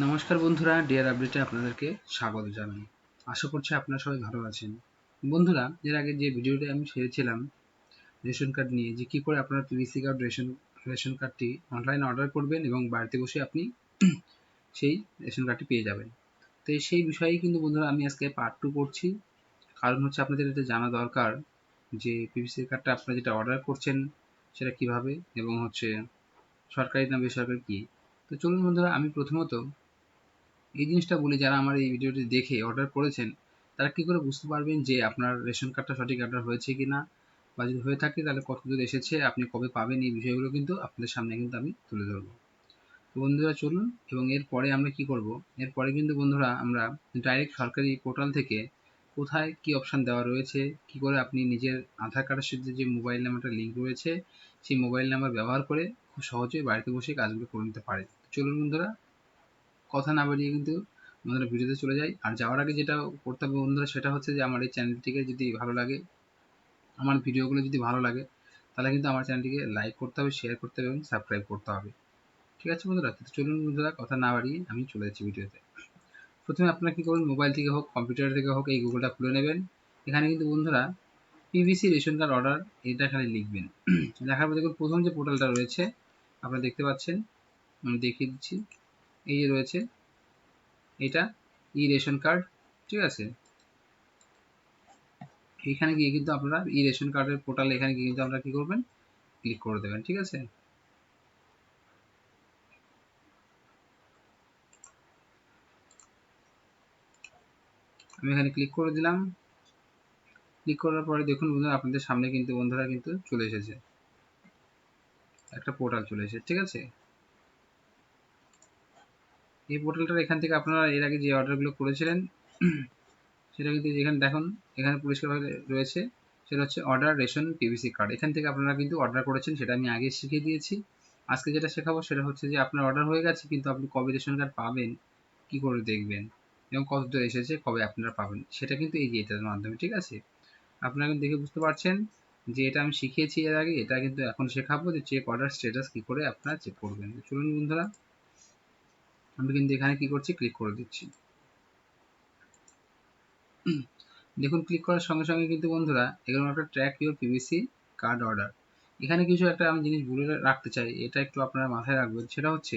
নমস্কার বন্ধুরা ডিয়ার আপডেটে আপনাদেরকে স্বাগত জানাই। আশা করছি আপনারা সবাই ভালো আছেন। বন্ধুরা, এর আগে যে ভিডিওটি আমি ছেড়েছিলাম, রেশন কার্ড নিয়ে, যে কী করে আপনারা পিভিসি কার্ড রেশন রেশন কার্ডটি অনলাইনে অর্ডার করবেন এবং বাড়িতে বসে আপনি সেই রেশন কার্ডটি পেয়ে যাবেন। তো সেই বিষয়েই কিন্তু বন্ধুরা, আমি আজকে পার্ট টু করছি। কারণ হচ্ছে আপনাদের এটা জানা দরকার যে পিভিসি কার্ডটা আপনারা যেটা অর্ডার করছেন, সেটা কীভাবে এবং হচ্ছে সরকারি না বেসরকারি কী? তো চলুন বন্ধুরা, আমি প্রথমত এই জিনিসটা বলি, যারা আমার এই ভিডিওটি দেখে অর্ডার করেছেন, তারা কী করে বুঝতে পারবেন যে আপনার রেশন কার্ডটা সঠিক অর্ডার হয়েছে কি না বা যদি হয়ে থাকে, তাহলে কত দূর এসেছে, আপনি কবে পাবেন, এই বিষয়গুলো কিন্তু আপনাদের সামনে কিন্তু আমি তুলে ধরবো। তো বন্ধুরা, চলুন, এবং এরপরে আমরা কি করব? এরপরে কিন্তু বন্ধুরা, আমরা ডাইরেক্ট সরকারি পোর্টাল থেকে কোথায় কি অপশান দেওয়া রয়েছে, কি করে আপনি নিজের আধার কার্ডের সাথে যে মোবাইল নাম্বারটা লিঙ্ক রয়েছে, সেই মোবাইল নাম্বার ব্যবহার করে খুব সহজে বাড়িতে বসে কাজগুলো করে নিতে পারে চলুন বন্ধুরা কথা না বাড়িয়ে কিন্তু বন্ধুরা ভিডিওতে চলে যাই। আর যাওয়ার আগে যেটা করতে হবে বন্ধুরা, সেটা হচ্ছে যে আমার এই চ্যানেলটিকে যদি ভালো লাগে, আমার ভিডিওগুলো যদি ভালো লাগে, তাহলে কিন্তু আমার চ্যানেলটিকে লাইক করতে হবে শেয়ার করতে হবে এবং সাবস্ক্রাইব করতে হবে। ঠিক আছে বন্ধুরা? তো চলুন বন্ধুরা, কথা না বাড়িয়ে আমি চলে যাচ্ছি ভিডিওতে। প্রথমে আপনারা কী করবেন মোবাইল থেকে হোক কম্পিউটার থেকে হোক, এই গুগলটা খুলে নেবেন। এখানে কিন্তু বন্ধুরা পিভিসি রেশন কার্ড অর্ডার এটা খালি লিখবেন। দেখার পর দেখুন, প্রথম যে পোর্টালটা রয়েছে, আপনারা দেখতে পাচ্ছেন, আমি দেখিয়ে দিচ্ছি। এই যে রয়েছে, এটা ই রেশন কার্ড ঠিক আছে? এখানে গিয়ে কিন্তু আপনারা ই রেশন কার্ডের পোর্টাল এখানে গিয়ে কিন্তু আপনারা কি করবেন? ক্লিক করে দেবেন, ঠিক আছে? আমি এখানে ক্লিক করে দিলাম। ক্লিক করার পরে দেখুন বন্ধুরা, আপনাদের সামনে কিন্তু বন্ধুরা কিন্তু চলে এসেছে। একটা পোর্টাল চলে এসেছে, ঠিক আছে? এই পোর্টালটার এখান থেকে আপনারা এর আগে যে অর্ডারগুলো করেছিলেন, সেটা কিন্তু যেখানে দেখুন, এখানে পরিষ্কারভাবে রয়েছে। সেটা হচ্ছে অর্ডার রেশন পিভিসি কার্ড এখান থেকে আপনারা কিন্তু অর্ডার করেছেন, সেটা আমি আগে শিখিয়ে দিয়েছি। আজকে যেটা শেখাবো সেটা হচ্ছে যে আপনার অর্ডার হয়ে গেছে, কিন্তু আপনি কবে রেশন কার্ড পাবেন, কি করে দেখবেন, এবং কত দূর এসেছে, কবে আপনারা পাবেন, সেটা কিন্তু এই যে এটার মাধ্যমে, ঠিক আছে? আপনারা কিন্তু দেখে বুঝতে পারছেন যে এটা আমি শিখিয়েছি এর আগে, এটা কিন্তু এখন শেখাবো যে চেক অর্ডার স্ট্যাটাস কি করে আপনারা চেক করবেন। চলুন বন্ধুরা আমি কিন্তু এখানে কি করছি? ক্লিক করে দিচ্ছি। দেখুন ক্লিক করার সঙ্গে সঙ্গে কিন্তু বন্ধুরা এখানে একটা track your PVC card order এখানে কিছু একটা আমি জিনিস বলে রাখতে চাই, এটা একটু আপনারা মাথায় রাখবেন। সেটা হচ্ছে,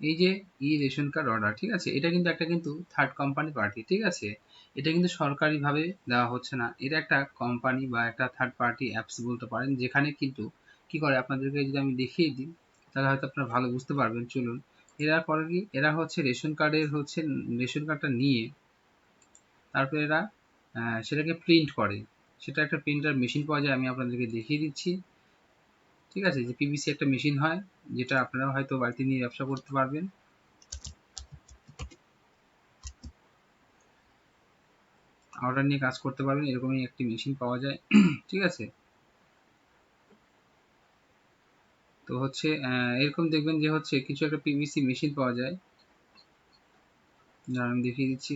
এই যে ই রেশন কার্ড অর্ডার ঠিক আছে? এটা কিন্তু একটা কিন্তু থার্ড কোম্পানি পার্টি ঠিক আছে? এটা কিন্তু সরকারিভাবে দেওয়া হচ্ছে না। এটা একটা কোম্পানি বা একটা থার্ড পার্টি অ্যাপস বলতে পারেন, যেখানে কিন্তু কি করে? আপনাদেরকে যদি আমি দেখিয়ে দিই তাহলে হয়তো আপনারা ভালো বুঝতে পারবেন, চলুন। এরা করে কি? এরা হচ্ছে রেশন কার্ডের হচ্ছে রেশন কার্ডটা নিয়ে তারপরে এরা সেটাকে প্রিন্ট করে। সেটা একটা প্রিন্টার মেশিন পাওয়া যায়, আমি আপনাদেরকে দেখিয়ে দিচ্ছি। ঠিক আছে? যে পিভিসি একটা মেশিন হয়, যেটা আপনারা হয়তো বাড়িতে নিয়ে ব্যবসা করতে পারবেন। অর্ডার নিয়ে কাজ করতে পারবেন, এরকমই একটি মেশিন পাওয়া যায়। ঠিক আছে? তো হচ্ছে এরকম দেখবেন যে হচ্ছে কিছু একটা পিভিসি মেশিন পাওয়া যায়। আমি দেখিয়ে দিচ্ছি।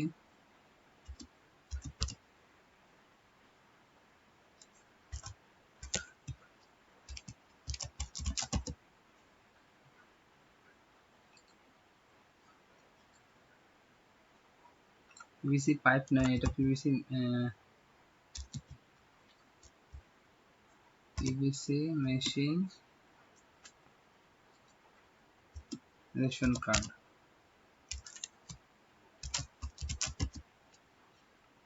পিভিসি পাইপ নয় এটা PVC PVC machine ration card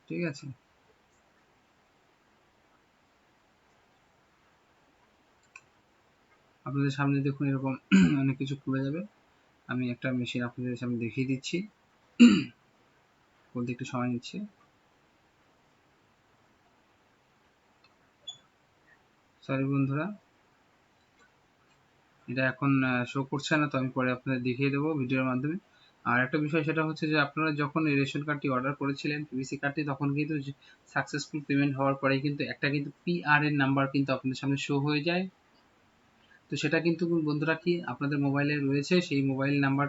ঠিক আছে। আপনাদের সামনে দেখুন এরকম অনেক কিছু খুলে যাবে। আমি একটা মেশিন আপনাদের সামনে দেখিয়ে দিচ্ছি। বলতে একটু সময় নিচ্ছে। সরি বন্ধুরা। এটা এখন শো করছে না, তো আমি পরে আপনাদের দেখিয়ে দেবো ভিডিওর মাধ্যমে। আর একটা বিষয়, সেটা হচ্ছে যে আপনারা যখন এই রেশন কার্ডটি অর্ডার করেছিলেন পিভিসি কার্ডটি তখন কিন্তু সাকসেসফুল পেমেন্ট হওয়ার পরে কিন্তু একটা কিন্তু পিআর এর নাম্বার কিন্তু আপনাদের সামনে শো হয়ে যায়। তো সেটা কিন্তু বন্ধুরা কি আপনাদের মোবাইলে রয়েছে, সেই মোবাইল নাম্বার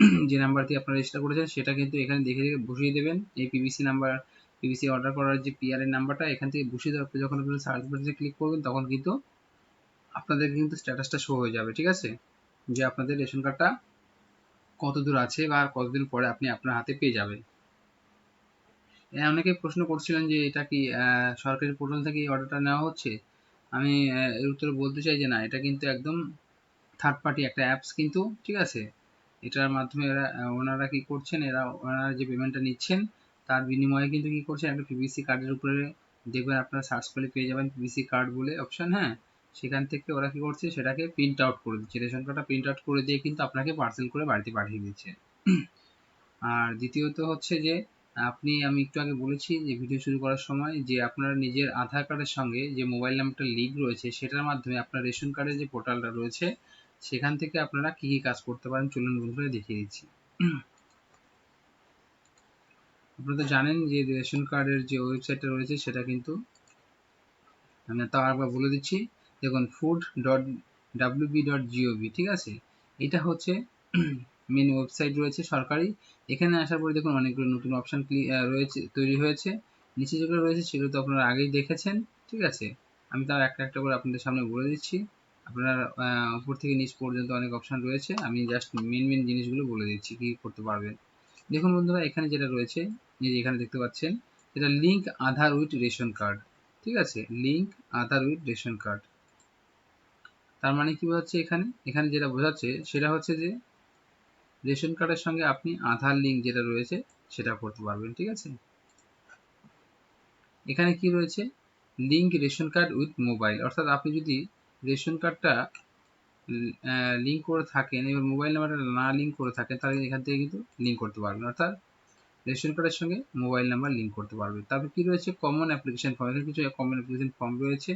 যে নাম্বারটি আপনারা রেজিস্টার করেছেন, সেটা কিন্তু এখানে দেখে দেখে বসিয়ে দেবেন। এই পিভিসি নাম্বার পিভিসি অর্ডার করার যে পিআর এর নাম্বারটা এখান থেকে বসিয়ে দেওয়ার পর যখন আপনারা সার্চ বাটনে ক্লিক করবেন, তখন কিন্তু আপনাদের কিন্তু স্ট্যাটাসটা শো হয়ে যাবে, ঠিক আছে? যে আপনাদের রেশন কার্ডটা কত দূর আছে বা কতদিন পরে আপনি আপনার হাতে পেয়ে যাবেন। অনেকে প্রশ্ন করছিলেন যে এটা কি সরকারি পোর্টাল থেকে অর্ডারটা নেওয়া হচ্ছে? আমি এর উত্তরে বলতে চাই যে না, এটা কিন্তু একদম থার্ড পার্টি একটা অ্যাপস কিন্তু, ঠিক আছে? এটার মাধ্যমে এরা ওনারা কি করছেন, এরা, ওনারা যে পেমেন্টটা নিচ্ছেন, তার বিনিময়ে কিন্তু কি করছেন, একটা পিভিসি কার্ডের উপরে দেখবেন আপনারা সার্চ করলে পেয়ে যাবেন পিভিসি কার্ড বলে অপশন হ্যাঁ? সেখান থেকে ওরা কি করছে? সেটাকে প্রিন্ট আউট করে দিচ্ছে। রেশন কার্ডটা প্রিন্ট আউট করে দিয়ে কিন্তু আপনাকে পার্সেল করে বাড়িতে পাঠিয়ে দিচ্ছে। আর দ্বিতীয়ত হচ্ছে যে, আপনি, আমি একটু আগে বলেছি যে ভিডিও শুরু করার সময় যে, আপনার নিজের আধার কার্ডের সঙ্গে যে মোবাইল নাম্বারটা লিঙ্ক রয়েছে, সেটার মাধ্যমে আপনার রেশন কার্ডের যে পোর্টালটা রয়েছে, সেখান থেকে আপনারা কী কী কাজ করতে পারেন চলুন বন্ধুরা দেখিয়ে দিচ্ছি। আপনারা তো জানেন যে, রেশন কার্ডের যে ওয়েবসাইটটা রয়েছে, সেটা কিন্তু আমি তাও আরেকবার বলে দিচ্ছি। দেখুন food dot WB dot GOV ঠিক আছে? এটা হচ্ছে মেন ওয়েবসাইট রয়েছে সরকারি। এখানে আসার পরে দেখুন অনেকগুলো নতুন অপশন রয়েছে, তৈরি হয়েছে। নিচে যেগুলো রয়েছে সেগুলো তো আপনারা আগেই দেখেছেন, ঠিক আছে? আমি তাও একটা একটা করে আপনাদের সামনে বলে দিচ্ছি। আপনারা উপর থেকে নিচ পর্যন্ত অনেক অপশন রয়েছে। আমি জাস্ট মেন মেন জিনিসগুলো বলে দিচ্ছি কি করতে পারবেন। দেখুন বন্ধুরা, এখানে যেটা রয়েছে, এই এখানে দেখতে পাচ্ছেন, এটা link Aadhaar with ration card ঠিক আছে? Link Aadhaar with ration card তার মানে কি বোঝাচ্ছে এখানে? এখানে যেটা বোঝাচ্ছে সেটা হচ্ছে যে রেশন কার্ডের সঙ্গে আপনি আধার লিঙ্ক যেটা রয়েছে সেটা করতে পারবেন, ঠিক আছে? এখানে কি রয়েছে? Link ration card with mobile অর্থাৎ আপনি যদি রেশন কার্ডটা লিঙ্ক করে থাকেন, এবার মোবাইল নাম্বারটা না লিঙ্ক করে থাকেন, তাহলে এখান থেকে কিন্তু লিঙ্ক করতে পারবেন, অর্থাৎ রেশন কার্ডের সঙ্গে মোবাইল নাম্বার লিঙ্ক করতে পারবে তারপর কি রয়েছে? কমন অ্যাপ্লিকেশন ফর্ম এখানে কিছু কমন অ্যাপ্লিকেশন ফর্ম রয়েছে।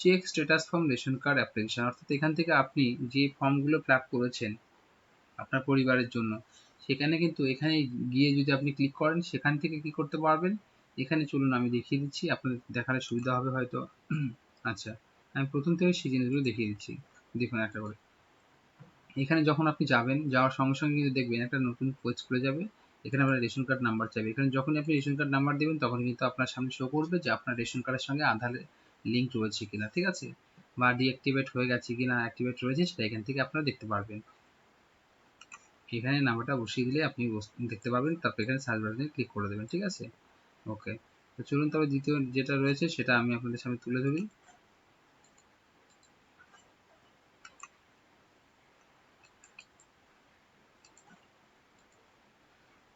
Check status form ration card application অর্থাৎ এখান থেকে আপনি যে ফর্মগুলো ফিল করেছেন আপনার পরিবারের জন্য, সেখানে কিন্তু এখানে গিয়ে যদি আপনি ক্লিক করেন, সেখান থেকে কি করতে পারবেন? এখানে চলুন আমি দেখিয়ে দিচ্ছি, আপনাদের দেখার সুবিধা হবে হয়তো। আচ্ছা আমি প্রথম থেকে সেই জিনিসগুলো দেখিয়ে দিচ্ছি। দেখুন একটা করে। এখানে যখন আপনি যাবেন, যাওয়ার সঙ্গে সঙ্গে কিন্তু দেখবেন একটা নতুন পেজ খুলে যাবে। এখানে আপনার রেশন কার্ড নাম্বার চাইবে। এখানে যখনই আপনি রেশন কার্ড নাম্বার দেবেন, তখন কিন্তু আপনার সামনে শো করবে যে আপনার রেশন কার্ডের সঙ্গে আধার লিঙ্ক রয়েছে কিনা, ঠিক আছে? বা ডিঅ্যাক্টিভেট হয়ে গেছে কিনা অ্যাক্টিভেট রয়েছে সেটা এখান থেকে আপনারা দেখতে পারবেন। এখানে নাম্বারটা বসিয়ে দিলে আপনি দেখতে পাবেন, তারপর এখানে সার্চ বাটনে ক্লিক করে দেবেন, ঠিক আছে? ওকে তো চলুন তবে দ্বিতীয় যেটা রয়েছে সেটা আমি আপনাদের সামনে তুলে ধরি।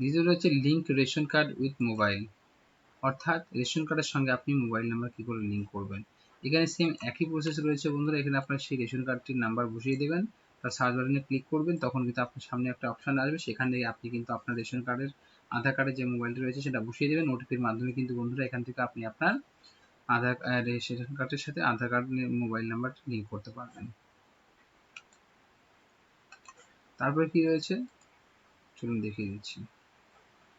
দ্বিতীয় রয়েছে link ration card with mobile অর্থাৎ রেশন কার্ডের সঙ্গে আপনি মোবাইল নাম্বার কি করে লিঙ্ক করবেন? এখানে সেম একই প্রসেস রয়েছে বন্ধুরা। এখানে আপনার সেই রেশন কার্ডটির নাম্বার বসিয়ে দেবেন তার সার্চ বাটনে ক্লিক করবেন, তখন কিন্তু আপনার সামনে একটা অপশন আসবে। সেখান থেকে আপনি কিন্তু আপনার রেশন কার্ডের আধার কার্ডের যে মোবাইলটি রয়েছে সেটা বসিয়ে দেবেন। ওটিপির মাধ্যমে কিন্তু বন্ধুরা এখান থেকে আপনি আপনার আধার রেশন কার্ডের সাথে Aadhaar card mobile number link করতে পারবেন। তারপরে কি রয়েছে? চলুন দেখিয়ে দিচ্ছি।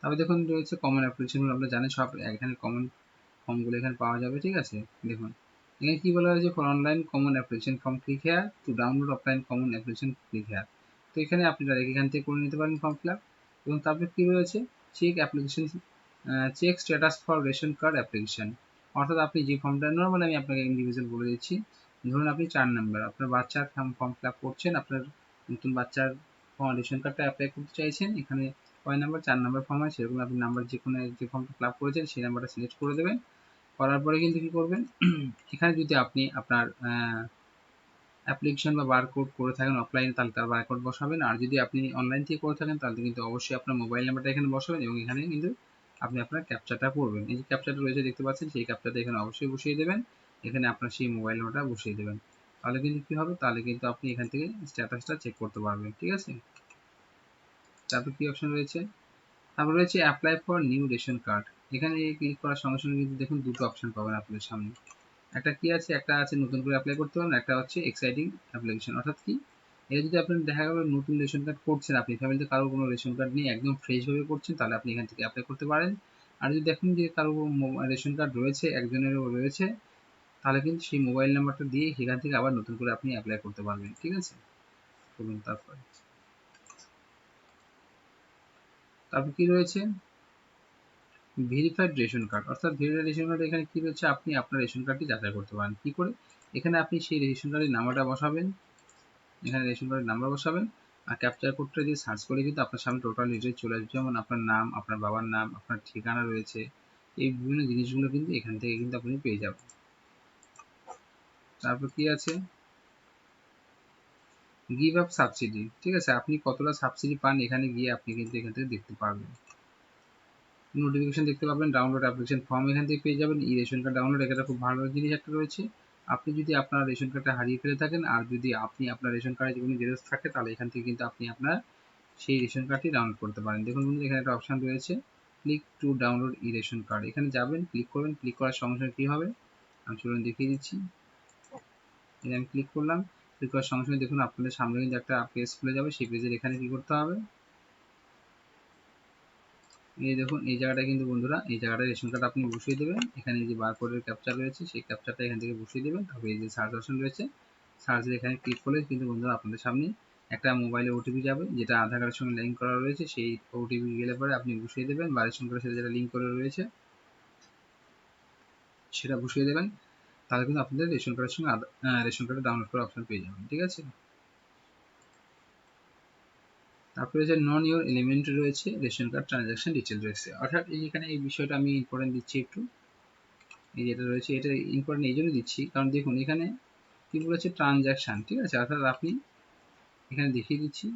তারপর দেখুন রয়েছে কমন অ্যাপ্লিকেশনগুলো আপনারা জানেন সব এখানে কমন ফর্মগুলো এখানে পাওয়া যাবে, ঠিক আছে? দেখুন, এখানে কি বলা হয়েছে? For online common application form click here to download offline common application click here তো এখানে আপনি ডাইরেক্ট এখান থেকে করে নিতে পারেন ফর্ম ফিল আপ এবং তারপরে কি রয়েছে? Check application check status for ration card application অর্থাৎ আপনি যে ফর্মটা নর্মাল আমি আপনাকে ইন্ডিভিজুয়াল বলে দিচ্ছি। ধরুন আপনি চার নাম্বার আপনার বাচ্চার ফর্ম ফিল আপ করছেন, আপনার নতুন বাচ্চার রেশন কার্ডটা অ্যাপ্লাই করতে চাইছেন, এখানে কয় নাম্বার চার নাম্বার ফর্ম হয়, সেরকম আপনি নাম্বার যে কোনো যে ফর্মটা আপ করেছেন, সেই নাম্বারটা সিলেক্ট করে দেবেন। করার পরে কিন্তু কি করবেন? এখানে যদি আপনি আপনার অ্যাপ্লিকেশন বা বারকোড করে থাকেন অফলাইনে তাহলে তার বারকোড বসাবেন। আর যদি আপনি অনলাইন থেকে করে থাকেন, তাহলে কিন্তু অবশ্যই আপনার মোবাইল নাম্বারটা এখানে বসাবেন এবং এখানে কিন্তু আপনি আপনার ক্যাপচাটা করবেন এই যে ক্যাপচাটা রয়েছে, দেখতে পাচ্ছেন, সেই ক্যাপচাটা এখানে অবশ্যই বসিয়ে দেবেন। এখানে আপনার সেই মোবাইল নাম্বারটা বসিয়ে দেবেন। তাহলে কিন্তু কী হবে? তাহলে কিন্তু আপনি এখান থেকে স্ট্যাটাসটা চেক করতে পারবেন, ঠিক আছে? তারপর কি অপশন রয়েছে। তারপর রয়েছে apply for new ration card এখানে ক্লিক করার সঙ্গে সঙ্গে কিন্তু দেখুন দুটো অপশন পাবেন আপনাদের সামনে। একটা কি আছে? একটা আছে নতুন করে অ্যাপ্লাই করতে পারেন একটা হচ্ছে এক্সাইটিং অ্যাপ্লিকেশন অর্থাৎ কি? এটা যদি আপনার দেখা গেল নতুন রেশন কার্ড করছেন, আপনি ফ্যামিলিতে কারও কোনো রেশন কার্ড নিয়ে একদম ফ্রেশভাবে করছেন, তাহলে আপনি এখান থেকে অ্যাপ্লাই করতে পারেন। আর যদি দেখেন যে কারও রেশন কার্ড রয়েছে, একজনেরও রয়েছে, তাহলে কিন্তু সেই মোবাইল নাম্বারটা দিয়ে সেখান থেকে আবার নতুন করে আপনি অ্যাপ্লাই করতে পারবেন। ঠিক আছে? করুন তারপরে। তারপর কি রয়েছে? ভেরিফাইড রেশন কার্ড অর্থাৎ ভেরিফাইড রেশন কার্ড এখানে কি রয়েছে? আপনি আপনার রেশন কার্ডটি যাচাই করতে পারেন। কি করে? এখানে আপনি সেই রেশন কার্ডের নাম্বারটা বসাবেন। এখানে রেশন কার্ডের নাম্বার বসাবেন আর ক্যাপচার কোডটা দিয়ে সার্চ করে কিন্তু আপনার সামনে টোটাল ডিটেলস চলে আসবে। যেমন আপনার নাম, আপনার বাবার নাম, আপনার ঠিকানা রয়েছে। এই বিভিন্ন জিনিসগুলো কিন্তু এখান থেকে কিন্তু আপনি পেয়ে যাবেন। তারপর কি আছে? গিভ আপ সাবসিডি ঠিক আছে? আপনি কতটা সাবসিডি পান এখানে গিয়ে আপনি কিন্তু এখান থেকে দেখতে পারবেন। নোটিফিকেশন দেখতে পাবেন ডাউনলোড অ্যাপ্লিকেশন ফর্ম এখান থেকে পেয়ে যাবেন ই রেশন কার্ড ডাউনলোড এখানে খুব ভালো জিনিস একটা রয়েছে। আপনি যদি আপনার রেশন কার্ডটা হারিয়ে ফেলে থাকেন আর যদি আপনি আপনার রেশন কার্ডে কোনো জেরক্স থাকে, তাহলে এখান থেকে কিন্তু আপনি আপনার সেই রেশন কার্ডটি ডাউনলোড করতে পারেন। দেখুন বন্ধু এখানে একটা অপশান রয়েছে click to download E ration card এখানে যাবেন ক্লিক করবেন ক্লিক করার সঙ্গে সঙ্গে কী হবে? আমি চলুন দেখিয়ে দিচ্ছি। আমি ক্লিক করলাম। ক্লিক করার সঙ্গে সঙ্গে দেখুন আপনাদের সামনে কিন্তু একটা পেজ খুলে যাবে। সেই পেজের এখানে কি করতে হবে? এই দেখুন, এই জায়গাটা কিন্তু বন্ধুরা, এই জায়গাটা রেশন কার্ড আপনি বসিয়ে দেবেন। এখানে যে বারকোডের ক্যাপচার রয়েছে, সেই ক্যাপচারটা এখান থেকে বসিয়ে দেবেন। তবে এই যে সার্চ অপশন রয়েছে সার্চের এখানে ক্লিক করলে কিন্তু বন্ধুরা আপনাদের সামনে একটা মোবাইলে ওটিপি যাবে, যেটা আধার কার্ডের সঙ্গে লিঙ্ক করা রয়েছে। সেই ওটিপি গেলে পরে আপনি বসিয়ে দেবেন বা রেশন কার্ডের সাথে যেটা লিঙ্ক করে রয়েছে, সেটা বসিয়ে দেবেন। তাহলে কিন্তু আপনাদের রেশন কার্ডের সঙ্গে রেশন কার্ডে ডাউনলোড করার অপশন পেয়ে যাবেন, ঠিক আছে? তারপরে যে নন ইউর এলিমেন্ট রয়েছে, রেশন কার্ড ট্রানজাকশন ডিটেল রয়েছে। অর্থাৎ এখানে এই বিষয়টা আমি ইম্পর্টেন্ট দিচ্ছি একটু, এই যেটা রয়েছে, এটা ইম্পর্টেন্ট এই জন্য দিচ্ছি। কারণ দেখুন, এখানে কি বলেছে? ট্রানজাকশন ঠিক আছে? অর্থাৎ আপনি এখানে দেখিয়ে দিচ্ছি।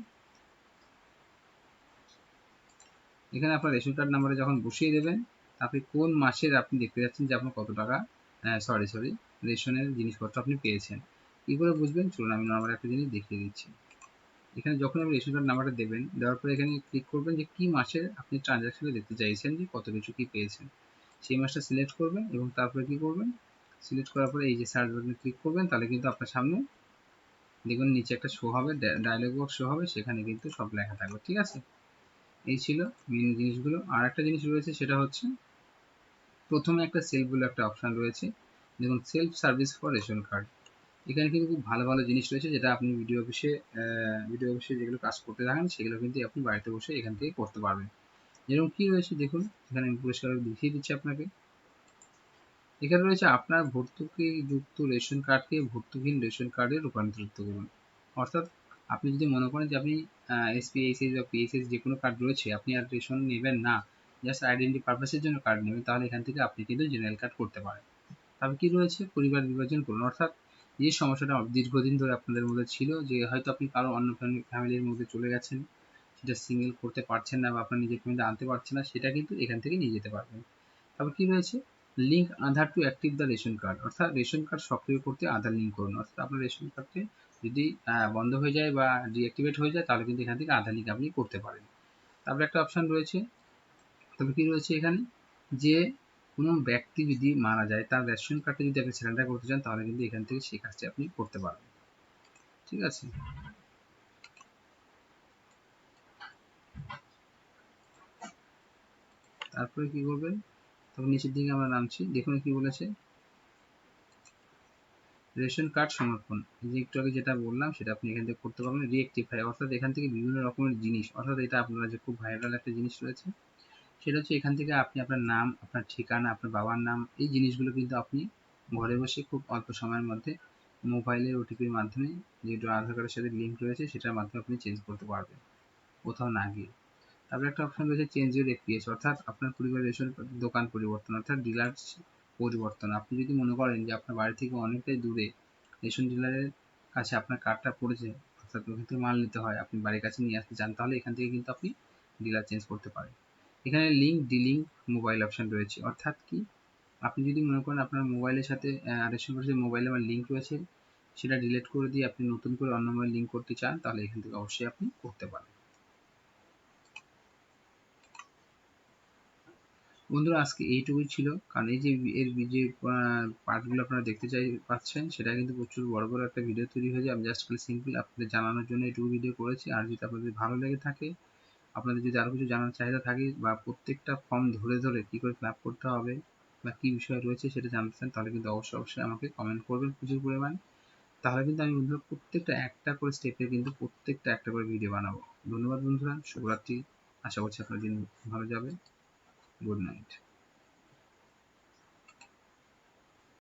এখানে আপনার রেশন কার্ড নাম্বারে যখন বসিয়ে দেবেন, আপনি কোন মাসের আপনি দেখতে যাচ্ছেন যে আপনার কত টাকা? সরি সরি রেশনের জিনিসপত্র আপনি পেয়েছেন। কি করে বুঝবেন? চলুন, আমি নর্মাল একটা জিনিস দেখিয়ে দিচ্ছি। এখানে যখন আপনি রেশন কার্ড নাম্বারটা দেবেন, দেওয়ার পরে এখানে ক্লিক করবেন যে কী মাসের আপনি ট্রানজাকশনে দেখতে চাইছেন যে কত কিছু কী পেয়েছেন। সেই মাসটা সিলেক্ট করবেন এবং তারপরে কী করবেন? সিলেক্ট করার পরে এই যে সার্চ বাটনে ক্লিক করবেন, তাহলে কিন্তু আপনার সামনে দেখুন নিচে একটা শো হবে ডায়লগ বক্স শো হবে, সেখানে কিন্তু সব লেখা থাকবে, ঠিক আছে? এই ছিল মেন জিনিসগুলো। আর একটা জিনিস রয়েছে, সেটা হচ্ছে প্রথমে একটা সেলফ বলে একটা অপশান রয়েছে দেখুন self service for ration card এখানে কিন্তু খুব ভালো ভালো জিনিস রয়েছে, যেটা আপনি ভিডিও অফিসে ভিডিও অফিসে যেগুলো কাজ করতে থাকেন, সেগুলো কিন্তু আপনি বাড়িতে বসে এখান থেকে করতে পারবেন। যেরকম কী রয়েছে দেখুন, এখানে আমি পরিষ্কার দেখিয়ে দিচ্ছি আপনাকে। এখানে রয়েছে আপনার ভর্তুকিযুক্ত রেশন কার্ডকে ভর্তুকহীন রেশন কার্ডে রূপান্তরিত করুন। অর্থাৎ আপনি যদি মনে করেন যে আপনি এসপিএইচএস বা পিএসএস যে কোনো কার্ড রয়েছে, আপনি আর রেশন নেবেন না জাস্ট আইডেন্টি পারপাসের জন্য কার্ড নেবেন তাহলে এখান থেকে আপনি কিন্তু জেনারেল কার্ড করতে পারেন। তবে কি রয়েছে? পরিবার বিভাজন করুন। অর্থাৎ যে সমস্যাটা দীর্ঘদিন ধরে আপনাদের মধ্যে ছিল যে হয়তো আপনি কারও অন্য ফ্যামিলির মধ্যে চলে গেছেন, সেটা সিঙ্গেল করতে পারছেন না বা আপনার নিজের ফ্যামিলি আনতে পারছেন না, সেটা কিন্তু এখান থেকে নিয়ে যেতে পারবেন। তারপর কি রয়েছে? Link Aadhaar to active the ration card অর্থাৎ রেশন কার্ড সক্রিয় করতে আধার লিঙ্ক করুন। অর্থাৎ আপনার রেশন কার্ডটি যদি বন্ধ হয়ে যায় বা ডিঅ্যাক্টিভেট হয়ে যায়, তাহলে কিন্তু এখান থেকে আধার লিঙ্ক আপনি করতে পারেন। তারপরে একটা অপশান রয়েছে তবে কি রয়েছে এখানে? যে কোনো ব্যক্তি যদি মারা যায়, তার রেশন কার্ডে যদি আপনি সিলিন্ডার করতে চান, তাহলে কিন্তু এখান থেকে সেই কাজটি আপনি করতে পারবেন। ঠিক আছে? তারপরে কি করবেন তখন নিচের দিকে আমরা নামছি। দেখুন কি বলেছে। রেশন কার্ড সমর্পণ। যে একটু আগে যেটা বললাম, সেটা আপনি এখান থেকে করতে পারবেন। রিএক্টিফাই অর্থাৎ এখান থেকে বিভিন্ন রকমের জিনিস, অর্থাৎ এটা আপনারা যে খুব ভাইরাল একটা জিনিস রয়েছে সেটা হচ্ছে এখান থেকে আপনি আপনার নাম, আপনার ঠিকানা, আপনার বাবার নাম, এই জিনিসগুলো কিন্তু আপনি ঘরে বসে খুব অল্প সময়ের মধ্যে মোবাইলের ওটিপির মাধ্যমে যেটা আধার কার্ডের সাথে লিঙ্ক রয়েছে সেটার মাধ্যমে আপনি চেঞ্জ করতে পারবেন কোথাও না গিয়ে। তারপরে একটা অপশন রয়েছে চেঞ্জ ইউর এপিএস অর্থাৎ আপনার পরিবার রেশন দোকান পরিবর্তন, অর্থাৎ ডিলার পরিবর্তন। আপনি যদি মনে করেন যে আপনার বাড়ি থেকে অনেকটাই দূরে রেশন ডিলারের কাছে আপনার কার্ডটা পড়েছে, অর্থাৎ ওখান থেকে মাল নিতে হয়, আপনি বাড়ির কাছে নিয়ে আসতে চান, তাহলে এখান থেকে কিন্তু আপনি ডিলার চেঞ্জ করতে পারেন। এখানে লিঙ্ক ডিলিঙ্ক মোবাইল অপশন রয়েছে। অর্থাৎ কি? আপনি যদি মনে করেন আপনার মোবাইলের সাথে রেশন কার্ডের মোবাইলে আমার লিঙ্ক রয়েছে, সেটা ডিলিট করে দিয়ে আপনি নতুন করে অন্য মোবাইল লিঙ্ক করতে চান, তাহলে এখান থেকে অবশ্যই আপনি করতে পারেন। বন্ধুরা, আজকে এইটুকুই ছিল। কারণ এই যে এর যে পার্টগুলো আপনারা দেখতে চাই, পাচ্ছেন, সেটা কিন্তু প্রচুর বড় বড় একটা ভিডিও তৈরি হয়ে যায় আমি জাস্ট খালি সিম্পল আপনাদের জানানোর জন্য এইটুকু ভিডিও করেছি। আর যদি আপনাদের ভালো লেগে থাকে আপনাদের যদি আরও কিছু জানার চাহিদা থাকে বা প্রত্যেকটা ফর্ম ধরে ধরে কী করে ফিল করতে হবে বা কী বিষয় রয়েছে সেটা জানতে চান, তাহলে কিন্তু অবশ্যই অবশ্যই আমাকে কমেন্ট করবেন প্রচুর পরিমাণ। তাহলে কিন্তু আমি বন্ধুরা প্রত্যেকটা একটা করে স্টেপের কিন্তু প্রত্যেকটা একটা করে ভিডিও বানাবো। ধন্যবাদ বন্ধুরা, শুভরাত্রি। আশা করছি আপনার দিন ভালো যাবে। Good night